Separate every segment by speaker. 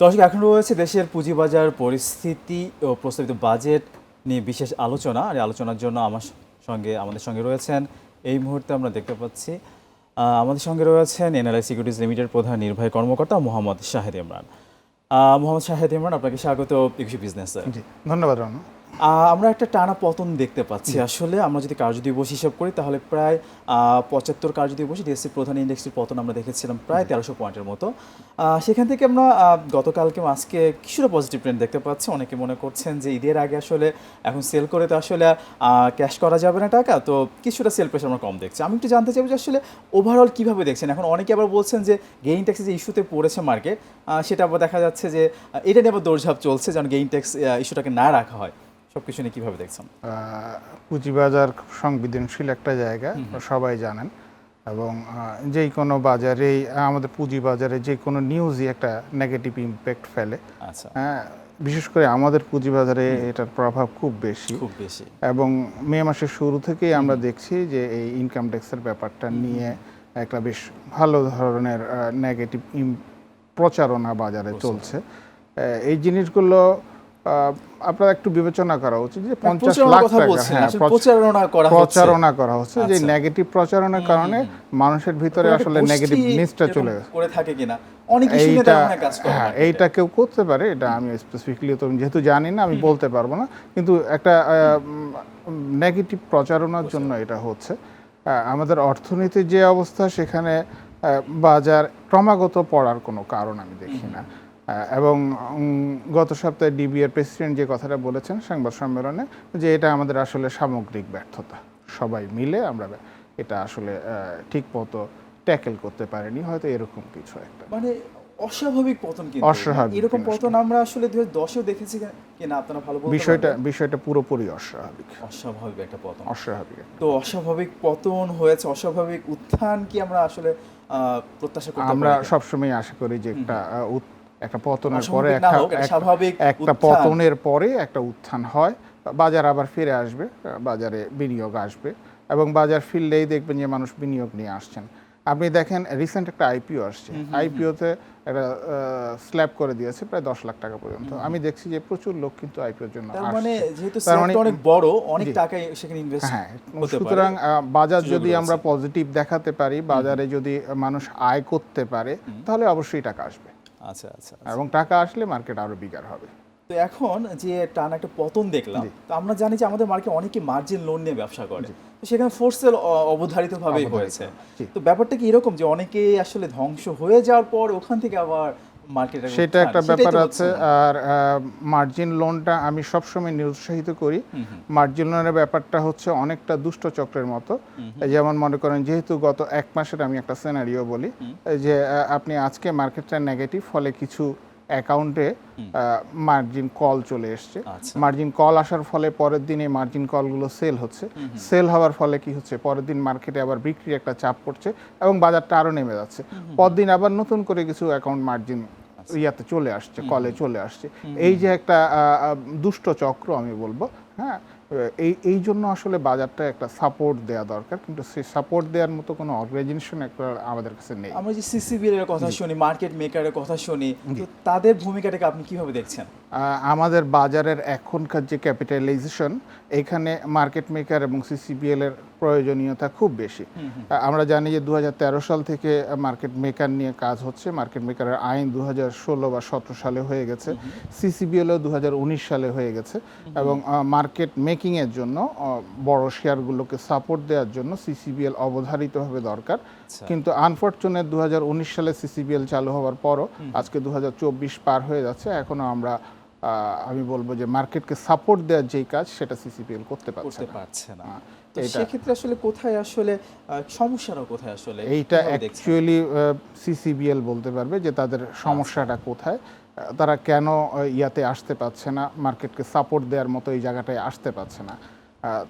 Speaker 1: দর্শক, এখন রয়েছে দেশের পুঁজিবাজার পরিস্থিতি ও প্রস্তাবিত বাজেট নিয়ে বিশেষ আলোচনা। আর আলোচনার জন্য আমার সঙ্গে, আমাদের সঙ্গে রয়েছেন, এই মুহূর্তে আমরা দেখতে পাচ্ছি আমাদের সঙ্গে রয়েছেন এনআরআই সিকিউরিটিজ লিমিটেড প্রধান নির্বাহী কর্মকর্তা মোহাম্মদ শাহেদ ইমরান। মোহাম্মদ শাহেদ ইমরান, আপনাকে স্বাগত, একুশে বিজনেস
Speaker 2: ধন্যবাদ রানু।
Speaker 1: আমরা একটা টানা পতন দেখতে পাচ্ছি। আসলে আমরা যদি কার্যদিবস হিসাব করি তাহলে প্রায় পঁচাত্তর কার্য কার্যদিবসে ডিএসসি প্রধান ইন্ডেক্সটির পতন আমরা দেখেছিলাম প্রায় তেরোশো পয়েন্টের মতো। সেখান থেকে আমরা গতকালকে আজকে কিছুটা পজিটিভ ট্রেন্ড দেখতে পাচ্ছি। অনেকে মনে করছেন যে ঈদের আগে আসলে এখন সেল করে তো আসলে ক্যাশ করা যাবে না টাকা তো কিছুটা সেল প্রেশার আমরা কম দেখছি। আমি একটু জানতে চাইব যে আসলে ওভারঅল কীভাবে দেখছেন? এখন অনেকে আবার বলছেন যে গেইন ট্যাক্সের যে ইস্যুতে পড়েছে মার্কেট সেটা আবার দেখা যাচ্ছে যে এটা নিয়ে আবার দৌড়ঝাঁপ চলছে যেন গেইন ট্যাক্স ইস্যুটাকে না রাখা হয়। সব কিছু নিয়ে কীভাবে দেখছেন?
Speaker 2: পুঁজিবাজার খুব সংবেদনশীল একটা জায়গা সবাই জানেন। এবং যে কোনো বাজারেই আমাদের পুঁজিবাজারে যে কোনো নিউজই একটা নেগেটিভ ইম্প্যাক্ট ফেলে।
Speaker 1: আচ্ছা।
Speaker 2: হ্যাঁ বিশেষ করে আমাদের পুঁজিবাজারে এটার প্রভাব খুব বেশি।
Speaker 1: খুব বেশি।
Speaker 2: এবং মে মাসের শুরু থেকেই আমরা দেখছি যে এই ইনকাম ট্যাক্সের ব্যাপারটা নিয়ে একটা বেশ ভালো ধরনের নেগেটিভ প্রচারণা বাজারে চলছে। এই জিনিসগুলো আপনার একটু বিবেচনা করা উচিত যে পঞ্চাশ লাখ হ্যাঁ
Speaker 1: প্রচারণা করা হচ্ছে।
Speaker 2: যে
Speaker 1: আচ্ছা।
Speaker 2: নেগেটিভ প্রচারণার কারণে মানুষের ভিতরে আসলে নেগেটিভ জিনিসটা চলে গেছে। এইটা
Speaker 1: হয়
Speaker 2: এইটা কেউ করতে পারে এটা আমি স্পেসিফিকলি তো যেহেতু জানি না আমি বলতে পারব না কিন্তু একটা নেগেটিভ প্রচারণার জন্য এটা হচ্ছে। আমাদের অর্থনীতির যে অবস্থা সেখানে বাজার ক্রমাগত পড়ার কোনো কারণ আমি দেখি না। এবং গত সপ্তাহে ডিবিএর প্রেসিডেন্ট যে কথাটা বলেছেন সংবাদ সম্মেলনে যে এটা আমাদের আসলে সামগ্রিক ব্যর্থতা। সবাই মিলে আমরা এটা আসলে ঠিক মতো ট্যাকেল করতে পারিনি হয়তো এরকম কিছু একটা।
Speaker 1: মানে অস্বাভাবিক পতন কিন্তু।
Speaker 2: অস্বাভাবিক
Speaker 1: এরকম পতন আমরা আসলে দুই হাজার দশেও দেখেছি কিনা আপনারা ভালো বলতে
Speaker 2: বিষয়টা বিষয়টা পুরোপুরি অস্বাভাবিক।
Speaker 1: অস্বাভাবিক একটা পতন।
Speaker 2: অস্বাভাবিক
Speaker 1: তো অস্বাভাবিক পতন হয়েছে অস্বাভাবিক উত্থান কি আমরা আসলে প্রত্যাশা করতে
Speaker 2: আমরা সবসময় আশা করি যে একটা একটা পতনের পরে একটা
Speaker 1: একটা
Speaker 2: একটা-
Speaker 1: স্বাভাবিক
Speaker 2: একটা পতনের পরে একটা উত্থান হয়। বাজার আবার ফিরে আসবে বাজারে বিনিয়োগ আসবে এবং বাজার ফিরলেই দেখবেন যে মানুষ বিনিয়োগ নিয়ে আসছেন। আপনি দেখেন রিসেন্ট একটা আইপিও আসছে। আইপিওতে একটা স্ল্যাব করে দিয়েছে প্রায় দশ লাখ টাকা পর্যন্ত। আমি দেখছি যে প্রচুর লোক কিন্তু আইপিওর জন্য
Speaker 1: মানে যেহেতু
Speaker 2: মানে
Speaker 1: অনেক বড় অনেক টাকা সেখানে ইনভেস্ট
Speaker 2: হ্যাঁ সুতরাং বাজার যদি আমরা পজিটিভ দেখাতে পারি বাজারে যদি মানুষ আয় করতে পারে তাহলে অবশ্যই টাকা আসবে।
Speaker 1: আচ্ছা আচ্ছা
Speaker 2: এবং টাকা আসলে মার্কেট আরও বিগার হবে।
Speaker 1: তো এখন যে টান একটা পতন দেখলাম তো আমরা জানি যে আমাদের মার্কেট অনেকে মার্জিন লোন নিয়ে ব্যবসা করে। তো সেখানে ফোর্সেল অবধারিত ভাবেই হয়েছে তো ব্যাপারটা কি এরকম যে অনেকে আসলে ধ্বংস হয়ে যাওয়ার পর ওখান থেকে আবার
Speaker 2: সেটা একটা ব্যাপার আছে। আর মার্জিন লোনটা আমি সবসময় নিরুৎসাহিত করি। মার্জিন লোনের ব্যাপারটা হচ্ছে অনেকটা দুষ্ট চক্রের মতো। যেমন মনে করেন যেহেতু গত এক মাসের আমি একটা সিনারিও বলি যে আপনি আজকে মার্কেটটা নেগেটিভ ফলে কিছু অ্যাকাউন্টে মার্জিন কল চলে এসছে।
Speaker 1: আচ্ছা।
Speaker 2: মার্জিন কল আসার ফলে পরের দিনে মার্জিন কলগুলো সেল হচ্ছে। সেল হওয়ার ফলে কি হচ্ছে? পরের দিন মার্কেটে আবার বিক্রি একটা চাপ পড়ছে এবং বাজারটা আরও নেমে যাচ্ছে। পরদিন আবার নতুন করে কিছু অ্যাকাউন্ট মার্জিন ইয়াতে চলে আসছে কলে চলে আসছে। এই যে একটা দুষ্ট চক্র আমি বলব হ্যাঁ? এই এই জন্য আসলে বাজারটা একটা সাপোর্ট দেওয়া দরকার কিন্তু সেই সাপোর্ট দেওয়ার মতো কোনো অর্গানাইজেশন একটা আমাদের কাছে নেই।
Speaker 1: আমরা যে সিসিবিএল এর কথা শুনি মার্কেট মেকারের কথা শুনি তাদের ভূমিকাটাকে আপনি কীভাবে দেখছেন?
Speaker 2: আমাদের বাজারের এখনকার যে ক্যাপিটালাইজেশন এখানে মার্কেট মেকার এবং সিসিবিএল এর প্রয়োজনীয়তা খুব বেশি। আমরা জানি যে দুহাজার তেরো সাল থেকে মার্কেট মেকার নিয়ে কাজ হচ্ছে। মার্কেট মেকারের আইন দুহাজার ষোলো বা সতেরো সালে হয়ে গেছে। সিসিবিএলও দুহাজার উনিশ সালে হয়ে গেছে। এবং মার্কেট মেকিং এর জন্য বড় শেয়ারগুলোকে সাপোর্ট দেওয়ার জন্য সিসিবিএল অবধারিতভাবে দরকার।
Speaker 1: আচ্ছা।
Speaker 2: কিন্তু আনফর্চুনেট দু হাজার উনিশ সালে সিসিবিএল চালু হওয়ার পরও আজকে দু হাজার চব্বিশ পার হয়ে যাচ্ছে। এখনও আমরা আমি বলব যে মার্কেটকে সাপোর্ট দেওয়ার যেই কাজ সেটা সিসিপিএল করতে পারছে না।
Speaker 1: পারছে না।
Speaker 2: হ্যাঁ,
Speaker 1: তো সেক্ষেত্রে আসলে কোথায় আসলে সমস্যাটা কোথায় আসলে?
Speaker 2: এইটা অ্যাকচুয়ালি সিসিবিএল বলতে পারবে যে তাদের সমস্যাটা কোথায়। তারা কেন ইয়াতে আসতে পারছে না মার্কেটকে সাপোর্ট দেওয়ার মতো এই জায়গাটায় আসতে পারছে না।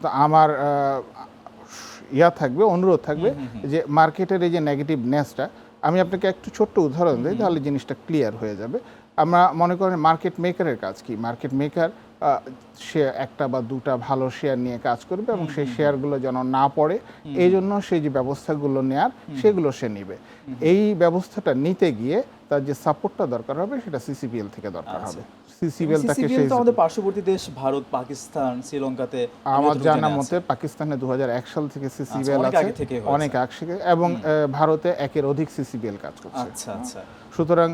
Speaker 2: তো আমার ইয়া থাকবে অনুরোধ থাকবে যে মার্কেটের এই যে নেগেটিভ নেসটা আমি আপনাকে একটু ছোট্ট উদাহরণ দিই তাহলে জিনিসটা ক্লিয়ার হয়ে যাবে। আমরা মনে করেন মার্কেট মেকারের কাজ কি? মার্কেট মেকার সে একটা বা দুটা ভালো শেয়ার নিয়ে কাজ করবে এবং সেই শেয়ারগুলো যেন না পড়ে এই জন্য সেই যে ব্যবস্থাগুলো নেয়ার সেগুলো সে নিবে। এই ব্যবস্থাটা নিতে গিয়ে তার যে সাপোর্টটা দরকার হবে সেটা সিসিবিএল থেকে দরকার
Speaker 1: আচ্ছা।
Speaker 2: হবে। সিসিবিএল তাকে সেই
Speaker 1: আমাদের পার্শ্ববর্তী দেশ ভারত পাকিস্তান শ্রীলঙ্কাতে
Speaker 2: আমার জানা মতে পাকিস্তানে সাল থেকে সিসিবিএল
Speaker 1: অনেক
Speaker 2: আছে। অনেক আগে থেকে এবং ভারতে একের অধিক সিসিবিএল কাজ করছে।
Speaker 1: আচ্ছা আচ্ছা।
Speaker 2: সুতরাং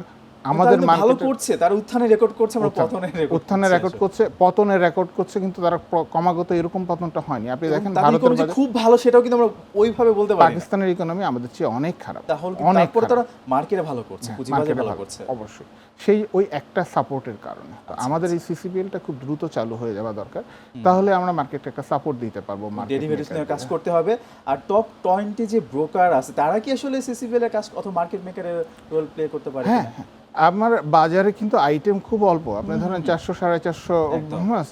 Speaker 1: আমাদের ভালো করছে তার উত্থানের রেকর্ড করছে আমরা পতনের রেকর্ড
Speaker 2: উত্থানের রেকর্ড করছে পতনের রেকর্ড করছে কিন্তু তারা ক্রমাগত এরকম পতনটা হয়নি। আপনি দেখেন ভারতের
Speaker 1: খুব ভালো সেটাও কিন্তু আমরা ওইভাবে বলতে পারি
Speaker 2: পাকিস্তানের ইকোনমি আমাদের চেয়ে অনেক খারাপ।
Speaker 1: তাহলে তারপরে তারা মার্কেটে ভালো করছে পুঁজিবাজারে ভালো করছে?
Speaker 2: অবশ্যই। সেই ওই একটা সাপোর্টের কারণে। তো আমাদের এই সিসিবিএলটা খুব দ্রুত চালু হয়ে যাওয়া দরকার। তাহলে আমরা মার্কেটে একটা সাপোর্ট দিতে পারব
Speaker 1: ডেরিভেটিভস নিয়ে কাজ করতে হবে। আর টপ টোয়েন্টি যে ব্রোকার আছে তারা কি আসলে সিসিবিএল এর কাজ অথবা মার্কেট মেকারের রোল প্লে করতে পারে
Speaker 2: হ্যাঁ হ্যাঁ। আমার বাজারে কিন্তু আইটেম খুব অল্প। আপনি ধরেন চারশো সাড়ে চারশো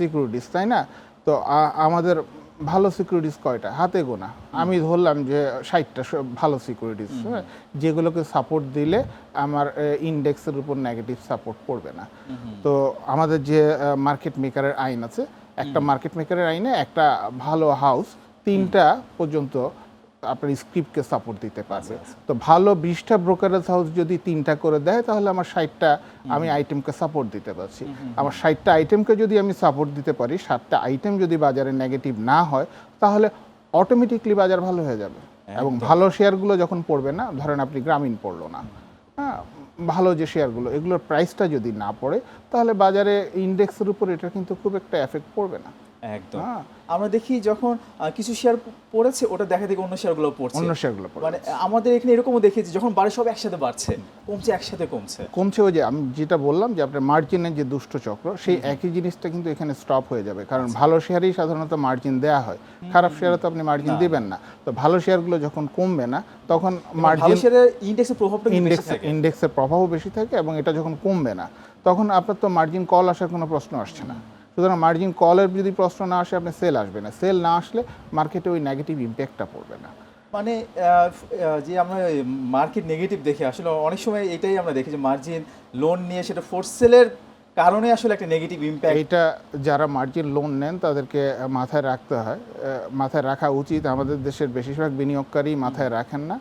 Speaker 2: সিকিউরিটিস তাই না? তো আমাদের ভালো সিকিউরিটিস কয়টা? হাতে গোনা। আমি ধরলাম যে ষাটটা ভালো সিকিউরিটিস যেগুলোকে সাপোর্ট দিলে আমার ইন্ডেক্সের উপর নেগেটিভ সাপোর্ট পড়বে না। তো আমাদের যে মার্কেট মেকারের আইন আছে একটা মার্কেট মেকারের আইনে একটা ভালো হাউস তিনটা পর্যন্ত আপনার স্ক্রিপ্টকে সাপোর্ট দিতে পারবে। তো ভালো বিশটা ব্রোকারেজ হাউস যদি তিনটা করে দেয় তাহলে আমার ষাটটা আমি আইটেমকে সাপোর্ট দিতে পারছি। আমার ষাটটা আইটেমকে যদি আমি সাপোর্ট দিতে পারি সাতটা আইটেম যদি বাজারে নেগেটিভ না হয় তাহলে অটোমেটিকলি বাজার ভালো হয়ে যাবে। এবং ভালো শেয়ারগুলো যখন পড়বে না ধরেন আপনি গ্রামীণ পড়ল না হ্যাঁ ভালো যে শেয়ারগুলো এগুলোর প্রাইসটা যদি না পড়ে তাহলে বাজারে ইন্ডেক্সের উপর এটা কিন্তু খুব একটা এফেক্ট পড়বে না।
Speaker 1: একদম।
Speaker 2: হ্যাঁ।
Speaker 1: আমরা দেখি যখন কিছু শেয়ার পড়েছে ওটা দেখা দেখি অন্য শেয়ারগুলো পড়ছে।
Speaker 2: অন্য শেয়ারগুলো
Speaker 1: মানে আমাদের এখানে এরকমও দেখেছি যখন বাড়ে সব একসাথে বাড়ছে কমছে একসাথে কমছে।
Speaker 2: কমছে ওই যে আমি যেটা বললাম যে আপনার মার্জিনের যে দুষ্ট চক্র সেই একই জিনিসটা কিন্তু এখানে স্টপ হয়ে যাবে। কারণ
Speaker 1: আচ্ছা।
Speaker 2: ভালো শেয়ারেই সাধারণত মার্জিন দেওয়া হয়। খারাপ শেয়ারে তো আপনি মার্জিন দিবেন না। তো ভালো শেয়ারগুলো যখন কমবে না তখন মার্জিন
Speaker 1: শেয়ারের ইন্ডেক্সের প্রভাবটা
Speaker 2: ইন্ডেক্স ইন্ডেক্সের প্রভাবও বেশি থাকে এবং এটা যখন কমবে না তখন আপনার তো মার্জিন কল আসার কোনো প্রশ্ন আসছে না। সুতরাং মার্জিন কলের যদি প্রশ্ন না আসে আপনি সেল আসবে না। সেল না আসলে মার্কেটে ওই নেগেটিভ ইম্প্যাক্টটা পড়বে না।
Speaker 1: মানে যে আমরা মার্কেট নেগেটিভ দেখি আসলে অনেক সময় এটাই আমরা দেখি যে মার্জিন লোন নিয়ে সেটা ফোর্স সেলের কারণে আসলে একটা নেগেটিভ ইম্প্যাক্ট
Speaker 2: এটা যারা মার্জিন লোন নেন তাদেরকে মাথায় রাখতে হয়। মাথায় রাখা উচিত। আমাদের দেশের বেশিরভাগ বিনিয়োগকারী মাথায় রাখেন না।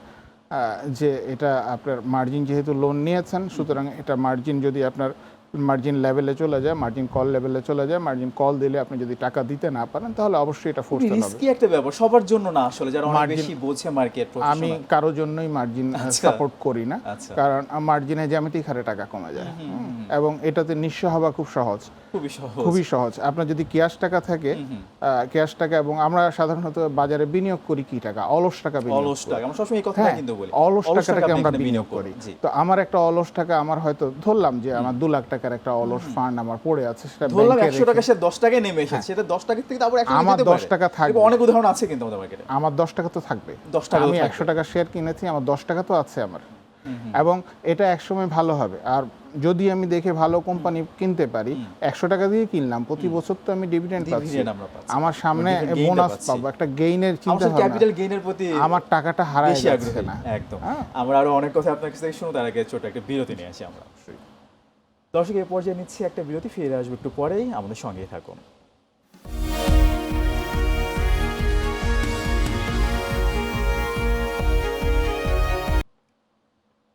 Speaker 2: যে এটা আপনার মার্জিন যেহেতু লোন নিয়েছেন সুতরাং এটা মার্জিন যদি আপনার মার্জিন লেভেলে চলে যায় মার্জিন কল লেভেলে চলে যায় মার্জিন কল দিলে আপনি যদি টাকা দিতে না পারেন তাহলে অবশ্যই এটা ফোর্স হবে
Speaker 1: রিস্কি একটা ব্যাপার? সবার জন্য না আসলে যারা অনেক বেশি বোঝে মার্কেট
Speaker 2: আমি কারও জন্যই মার্জিন
Speaker 1: আচ্ছা।
Speaker 2: সাপোর্ট করি না।
Speaker 1: আচ্ছা।
Speaker 2: কারণ মার্জিনে জ্যামিতিক হারে টাকা কমে যায়। এবং এটাতে নিঃস্ব হওয়া খুব সহজ।
Speaker 1: খুবই সহজ।
Speaker 2: খুবই সহজ। আপনার যদি ক্যাশ টাকা থাকে ক্যাশ টাকা এবং আমরা সাধারণত বাজারে বিনিয়োগ করি কি টাকা? অলস টাকা বিনিয়োগ
Speaker 1: অলস টাকা। আমরা সবসময় এই কথাটা
Speaker 2: হ্যাঁ,
Speaker 1: কিন্তু বলি।
Speaker 2: অলস টাকাটাকে আমরা বিনিয়োগ করি। তো আমার একটা অলস টাকা আমার হয়তো ধরলাম যে আমার দু লাখ টাকার একটা অলস ফান্ড আমার পড়ে আছে সেটা
Speaker 1: ধরলাম
Speaker 2: ব্যাংকে
Speaker 1: একশো টাকা সে দশ টাকায় নেমে এসেছে। সেটা দশ টাকা থেকে আবার একশো
Speaker 2: হ্যাঁ। আমার 10 টাকা থাকবে।
Speaker 1: অনেক উদাহরণ আছে কিন্তু আমাদের মার্কেটে
Speaker 2: আমার দশ টাকা তো থাকবে।
Speaker 1: 10 টাকা
Speaker 2: আমি
Speaker 1: থাকবে।
Speaker 2: একশো টাকা শেয়ার কিনেছি আমার দশ টাকা তো আছে আমার। এবং এটা একসময় ভালো হবে। আর যদি আমি দেখে ভালো কোম্পানি কিনতে পারি একশো টাকা দিয়ে কিনলাম প্রতি বছর তো আমি ডিভিডেন্ড পাচ্ছি।
Speaker 1: আমরা
Speaker 2: সামনে বোনাস। পাবো। একটা গেইনের চিন্তা
Speaker 1: ক্যাপিটাল গেইনের প্রতি
Speaker 2: আমার টাকাটা
Speaker 1: বেশি
Speaker 2: যাচ্ছে না।
Speaker 1: একদম।
Speaker 2: হ্যাঁ।
Speaker 1: আমরা আরও অনেক কথা আপনার কাছ থেকে শুনো তার আগে ছোট একটা বিরতি নিয়ে আসি আমরা। দর্শক এই পর্যায়ে নিচ্ছি একটা বিরতি, ফিরে আসব একটু পরেই। আমাদের সঙ্গেই থাকুন।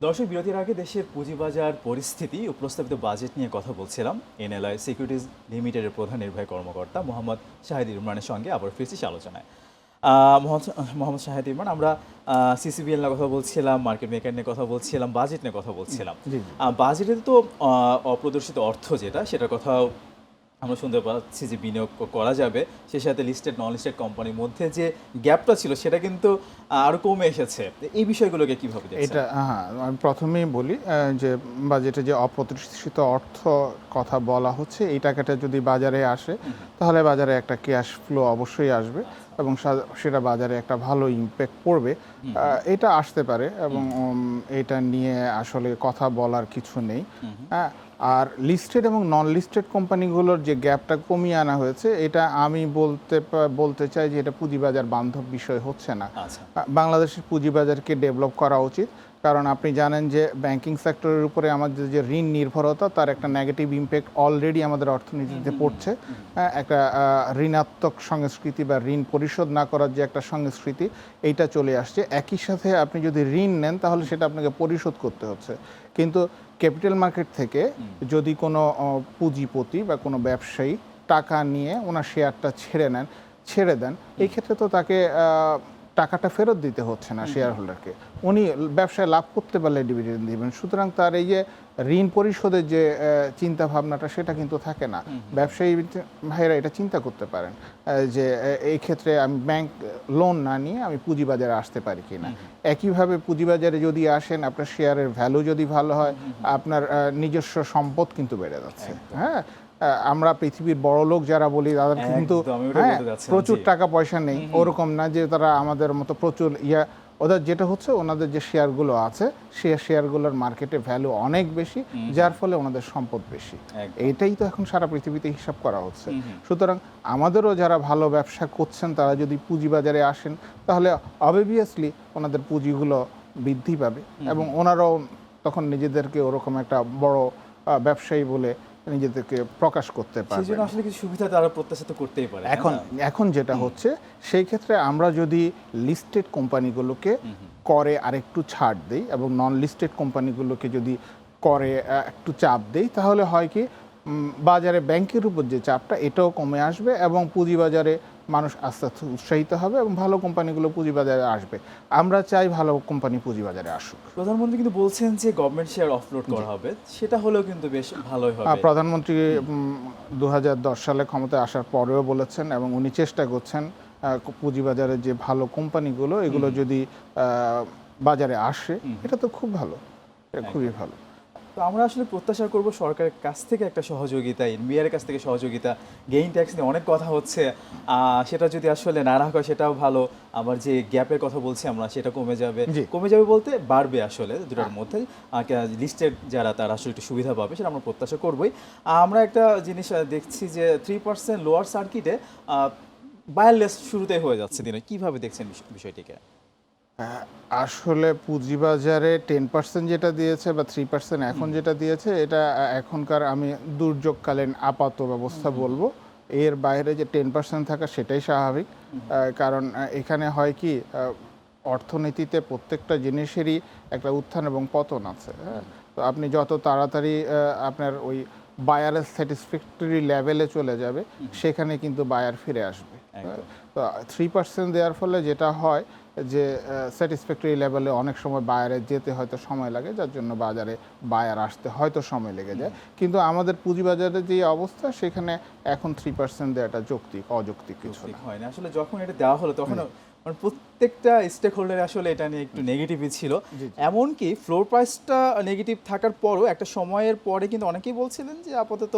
Speaker 1: দর্শক, বিরতির আগে দেশের পুঁজিবাজার পরিস্থিতি ও প্রস্তাবিত বাজেট নিয়ে কথা বলছিলাম। এনএলআই সিকিউরিটিজ লিমিটেডের প্রধান নির্বাহী কর্মকর্তা মোহাম্মদ শাহিদ ইরমানের সঙ্গে আবার ফিরছি আলোচনায়। মোহাম্মদ মোহাম্মদ ইমরান আমরা সিসিবিএল নিয়ে কথা বলছিলাম মার্কেট মেকার নিয়ে কথা বলছিলাম বাজেট নিয়ে কথা বলছিলাম
Speaker 2: জি, জি।
Speaker 1: বাজেটে তো অপ্রদর্শিত অর্থ যেটা সেটার কথাও আমরা শুনতে পাচ্ছি যে বিনিয়োগ করা যাবে। সে সাথে লিস্টেড নন লিস্টেড কোম্পানির মধ্যে যে গ্যাপটা ছিল সেটা কিন্তু আরও কমে এসেছে। এই বিষয়গুলোকে কীভাবে
Speaker 2: এটা হ্যাঁ আমি প্রথমেই বলি যে বাজেটে যে অপ্রতিষ্ঠিত অর্থ কথা বলা হচ্ছে এই টাকাটা যদি বাজারে আসে তাহলে বাজারে একটা ক্যাশ ফ্লো অবশ্যই আসবে এবং সেটা বাজারে একটা ভালো ইম্প্যাক্ট পড়বে। এটা আসতে পারে এবং এটা নিয়ে আসলে কথা বলার কিছু নেই। হ্যাঁ আর লিস্টেড এবং নন লিস্টেড কোম্পানিগুলোর যে গ্যাপটা কমিয়ে আনা হয়েছে এটা আমি বলতে বলতে চাই যে এটা পুঁজিবাজার বান্ধব বিষয় হচ্ছে না।
Speaker 1: আচ্ছা।
Speaker 2: বাংলাদেশের পুঁজিবাজারকে ডেভেলপ করা উচিত। কারণ আপনি জানেন যে ব্যাংকিং সেক্টরের উপরে আমাদের যে ঋণ নির্ভরতা তার একটা নেগেটিভ ইম্প্যাক্ট অলরেডি আমাদের অর্থনীতিতে পড়ছে। হ্যাঁ, একটা ঋণাত্মক সংস্কৃতি বা ঋণ পরিশোধ না করার যে একটা সংস্কৃতি এইটা চলে আসছে। একই সাথে আপনি যদি ঋণ নেন তাহলে সেটা আপনাকে পরিশোধ করতে হচ্ছে। কিন্তু ক্যাপিটাল মার্কেট থেকে যদি কোনো পুঁজিপতি বা কোনো ব্যবসায়ী টাকা নিয়ে ওনার শেয়ারটা ছেড়ে নেন ছেড়ে দেন এই ক্ষেত্রে তো তাকে টাকাটা ফেরত দিতে হচ্ছে না শেয়ার হোল্ডারকে উনি ব্যবসায় লাভ করতে পারলে ডিভিডেন্ড দিবেন। সুতরাং তার এই যে ঋণ পরিশোধের যে চিন্তা ভাবনাটা সেটা কিন্তু থাকে না। ব্যবসায়ী ভাইরা এটা চিন্তা করতে পারেন যে এই ক্ষেত্রে আমি ব্যাংক লোন না নিয়ে আমি পুঁজিবাজারে আসতে পারি কিনা। একইভাবে পুঁজিবাজারে যদি আসেন আপনার শেয়ারের ভ্যালু যদি ভালো হয় আপনার নিজস্ব সম্পদ কিন্তু বেড়ে যাচ্ছে। হ্যাঁ? আমরা পৃথিবীর বড় লোক যারা বলি তাদের কিন্তু হ্যাঁ প্রচুর টাকা পয়সা নেই। ওরকম না যে তারা আমাদের মতো প্রচুর ইয়া ওদের যেটা হচ্ছে ওনাদের যে শেয়ারগুলো আছে সে শেয়ারগুলোর মার্কেটে ভ্যালু অনেক বেশি যার ফলে ওনাদের সম্পদ বেশি। এইটাই তো এখন সারা পৃথিবীতে হিসাব করা হচ্ছে। সুতরাং আমাদেরও যারা ভালো ব্যবসা করছেন তারা যদি পুঁজিবাজারে আসেন তাহলে অবভিয়াসলি ওনাদের পুঁজিগুলো বৃদ্ধি পাবে এবং ওনারাও তখন নিজেদেরকে ওরকম একটা বড় ব্যবসায়ী বলে নিজেদেরকে প্রকাশ করতে
Speaker 1: পারে
Speaker 2: পারবে
Speaker 1: জন্য আসলে কিছু সুবিধা তারা প্রত্যাশা তো করতেই পারে
Speaker 2: এখন এখন যেটা হচ্ছে সেই ক্ষেত্রে আমরা যদি লিস্টেড কোম্পানিগুলোকে করে আরেকটু ছাড় দেই এবং নন লিস্টেড কোম্পানিগুলোকে যদি করে একটু চাপ দেই তাহলে হয় কি বাজারে ব্যাংকের উপর যে চাপটা এটাও কমে আসবে এবং পুঁজিবাজারে মানুষ আস্তে আস্তে উৎসাহিত হবে এবং ভালো কোম্পানিগুলো পুঁজিবাজারে আসবে। আমরা চাই ভালো কোম্পানি পুঁজিবাজারে আসুক।
Speaker 1: প্রধানমন্ত্রী কিন্তু বলছেন যে গভর্নমেন্ট শেয়ার অফলোড করা হবে সেটা হলেও কিন্তু বেশ ভালোই হবে।
Speaker 2: প্রধানমন্ত্রী দু হাজার দশ সালে ক্ষমতায় আসার পরেও বলেছেন এবং উনি চেষ্টা করছেন আহ, পুঁজিবাজারের যে ভালো কোম্পানিগুলো এগুলো যদি বাজারে আসে এটা তো খুব ভালো। এটা খুবই ভালো।
Speaker 1: তো আমরা আসলে প্রত্যাশা করব সরকারের কাছ থেকে একটা সহযোগিতা এনবিআর কাছ থেকে সহযোগিতা গেইন ট্যাক্স নিয়ে অনেক কথা হচ্ছে। সেটা যদি আসলে না রাখা হয় সেটাও ভালো। আবার যে গ্যাপের কথা বলছি আমরা সেটা কমে যাবে। কমে যাবে বলতে বাড়বে আসলে দুটার মধ্যে। লিস্টেড যারা তারা আসলে একটু সুবিধা পাবে সেটা আমরা প্রত্যাশা করবই। আমরা একটা জিনিস দেখছি যে থ্রি পার্সেন্ট লোয়ার সার্কিটে বায়ারলেস শুরুতেই হয়ে যাচ্ছে দিনে। কীভাবে দেখছেন বিষয়টিকে?
Speaker 2: আসলে পুঁজিবাজারে টেন পার্সেন্ট যেটা দিয়েছে বা থ্রি পার্সেন্ট এখন যেটা দিয়েছে এটা এখনকার আমি দুর্যোগকালীন আপাত ব্যবস্থা বলব। এর বাইরে যে টেন পার্সেন্ট থাকা সেটাই স্বাভাবিক। কারণ এখানে হয় কি অর্থনীতিতে প্রত্যেকটা জিনিসেরই একটা উত্থান এবং পতন আছে হ্যাঁ। তো আপনি যত তাড়াতাড়ি আপনার ওই বায়ারের স্যাটিসফ্যাক্টরি লেভেলে চলে যাবে সেখানে কিন্তু বায়ার ফিরে আসবে হ্যাঁ? তো থ্রি পার্সেন্ট দেওয়ার ফলে যেটা হয় যে স্যাটিসফ্যাক্টরি লেভেলে অনেক সময় বায়ারে যেতে হয়তো সময় লাগে যার জন্য বাজারে বায়ার আসতে হয়তো সময় লেগে যায়। কিন্তু আমাদের পুঁজিবাজারের যে অবস্থা সেখানে এখন থ্রি পার্সেন্ট দেওয়াটা যৌক্তিক অযৌক্তিক কিছু
Speaker 1: হয় না। আসলে যখন এটা দেওয়া হলো তখন মানে প্রত্যেকটা স্টেক হোল্ডার আসলে এটা নিয়ে একটু নেগেটিভই ছিল। এমনকি ফ্লোর প্রাইসটা নেগেটিভ থাকার পরও একটা সময়ের পরে কিন্তু অনেকেই বলছিলেন যে আপাতত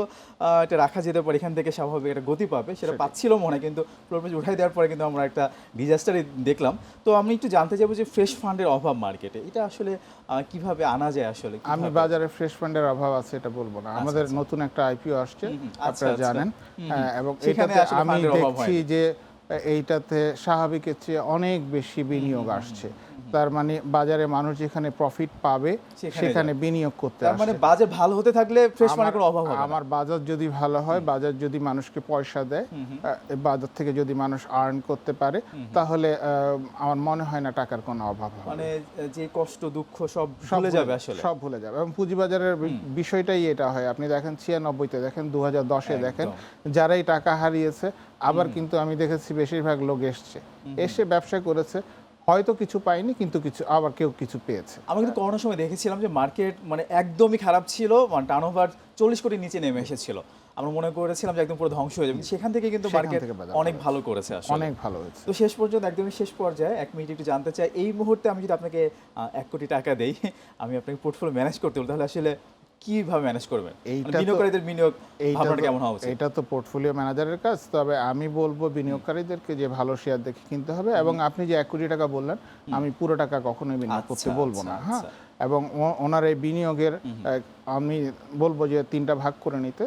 Speaker 1: এটা রাখা যেতে পারে এখান থেকে স্বাভাবিক একটা গতি পাবে। সেটা পাচ্ছিল মনে কিন্তু ফ্লোর প্রাইস উঠাই দেওয়ার পরে কিন্তু আমরা একটা ডিজাস্টারই দেখলাম। তো আমি একটু জানতে চাইব যে ফ্রেশ ফান্ডের অভাব মার্কেটে এটা আসলে কীভাবে আনা যায় আসলে?
Speaker 2: আমি বাজারে ফ্রেশ ফান্ডের অভাব আছে এটা বলব না। আমাদের নতুন একটা আইপিও আসছে
Speaker 1: আচ্ছা,
Speaker 2: আপনারা
Speaker 1: আচ্ছা।
Speaker 2: জানেন। হ্যাঁ, এবং
Speaker 1: আসলে
Speaker 2: আমি দেখছি যে এইটাতে স্বাভাবিকের চেয়ে অনেক বেশি বিনিয়োগ আসছে। তার মানে বাজারে মানুষ যেখানে প্রফিট পাবে
Speaker 1: সেখানে
Speaker 2: বিনিয়োগ করতে
Speaker 1: তার মানে বাজেট ভালো হতে থাকলে ফ্রেশ
Speaker 2: আমার-
Speaker 1: কোনো অভাব হবে।
Speaker 2: আমার বাজার যদি ভালো হয় বাজার যদি মানুষকে পয়সা দেয় বাজার থেকে যদি মানুষ আর্ন করতে পারে তাহলে আমার মনে হয় না টাকার কোনো অভাব হবে।
Speaker 1: মানে যে কষ্ট দুঃখ সব ভুলে যাবে আসলে।
Speaker 2: সব ভুলে যাবে। এবং পুঁজিবাজারের বিষয়টাই এটা হয়। আপনি দেখেন ছিয়ানব্বইতে দেখেন দু হাজার দশে দেখেন যারাই টাকা হারিয়েছে আবার কিন্তু আমি দেখেছি বেশিরভাগ লোক এসছে। এসে ব্যবসা করেছে হয়তো কিছু পায়নি কিন্তু কিছু আবার কেউ কিছু পেয়েছে।
Speaker 1: আমরা কিন্তু করোনার সময় দেখেছিলাম যে মার্কেট মানে একদমই খারাপ ছিল মানে টার্ন ওভার চল্লিশ কোটি নিচে নেমে এসেছিল। আমরা মনে করেছিলাম যে একদম পুরো ধ্বংস হয়ে যাবে। সেখান থেকে কিন্তু মার্কেট অনেক ভালো করেছে আসলে।
Speaker 2: অনেক ভালো হয়েছে।
Speaker 1: তো শেষ পর্যন্ত একদমই শেষ পর্যায়ে এক মিনিট একটু জানতে চাই এই মুহূর্তে আমি যদি আপনাকে এক কোটি টাকা দেই আমি আপনাকে পোর্টফোলিও ম্যানেজ করতে বলি তাহলে আসলে কীভাবে ম্যানেজ করবেন? মানে বিনিয়োগকারীদের বিনিয়োগ ভাবনাটা কেমন হওয়া উচিত?
Speaker 2: এটা তো পোর্টফোলিও ম্যানেজারের কাজ তবে আমি বলব বিনিয়োগকারীদেরকে যে ভালো শেয়ার দেখে কিনতে হবে এবং আপনি যে এক কোটি টাকা বললেন আমি পুরো টাকা কখনোই বিনিয়োগ করতে
Speaker 1: আচ্ছা,
Speaker 2: বলব না
Speaker 1: আচ্ছা,
Speaker 2: হ্যাঁ?
Speaker 1: আচ্ছা।
Speaker 2: এবং ওনার এই বিনিয়োগের আমি বলব যে তিনটা ভাগ করে নিতে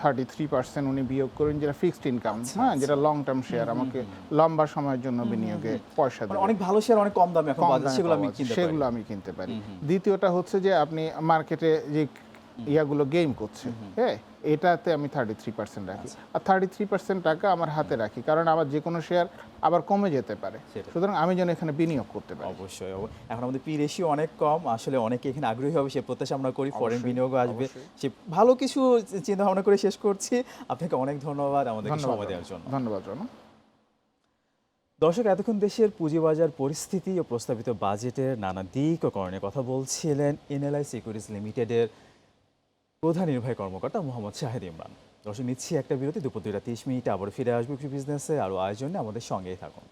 Speaker 2: থার্টি থ্রি পার্সেন্ট উনি বিয়োগ করেন যেটা ফিক্সড ইনকাম
Speaker 1: আচ্ছা,
Speaker 2: হ্যাঁ যেটা লং টার্ম শেয়ার আমাকে লম্বা সময়ের জন্য বিনিয়োগে পয়সা দেয়।
Speaker 1: অনেক ভালো শেয়ার অনেক কম দামে সেগুলো আমি কিনতে পারি।
Speaker 2: দ্বিতীয়টা হচ্ছে যে আপনি মার্কেটে যে ইয়াগুলো গেম করছে। হ্যাঁ এটাতে আমি থার্টি থ্রি পার্সেন্ট রাখি।
Speaker 1: আচ্ছা।
Speaker 2: আর থার্টি থ্রি পার্সেন্ট টাকা আমার হাতে রাখি কারণ আমার যে কোনো শেয়ার আবার কমে যেতে পারে। সুতরাং আমি যেন এখানে বিনিয়োগ করতে পারি।
Speaker 1: অবশ্যই এখন আমাদের পি রেশিও অনেক কম আসলে অনেকে এখানে আগ্রহী হবে সে প্রত্যাশা আমরা করি ফরেন বিনিয়োগও আসবে। সে ভালো কিছু চিন্তা ভাবনা করে শেষ করছি। আপনাকে অনেক ধন্যবাদ আমাদের
Speaker 2: ধন্যবাদ
Speaker 1: সময় দেওয়ার জন্য।
Speaker 2: ধন্যবাদ রনু।
Speaker 1: দর্শক এতক্ষণ দেশের পুঁজিবাজার পরিস্থিতি ও প্রস্তাবিত বাজেটের নানা দিক ও করণের কথা বলছিলেন এনএলআই সিকিউরিটিজ লিমিটেডের প্রধান নির্বাহী কর্মকর্তা মোহাম্মদ শাহেদ ইমরান। দর্শক, নিচ্ছি একটা বিরতি, দুপুর দুইটা তিরিশ মিনিটে আবার ফিরে আসব বিজনেসে, আরও আয়োজনে আমাদের সঙ্গেই থাকুন।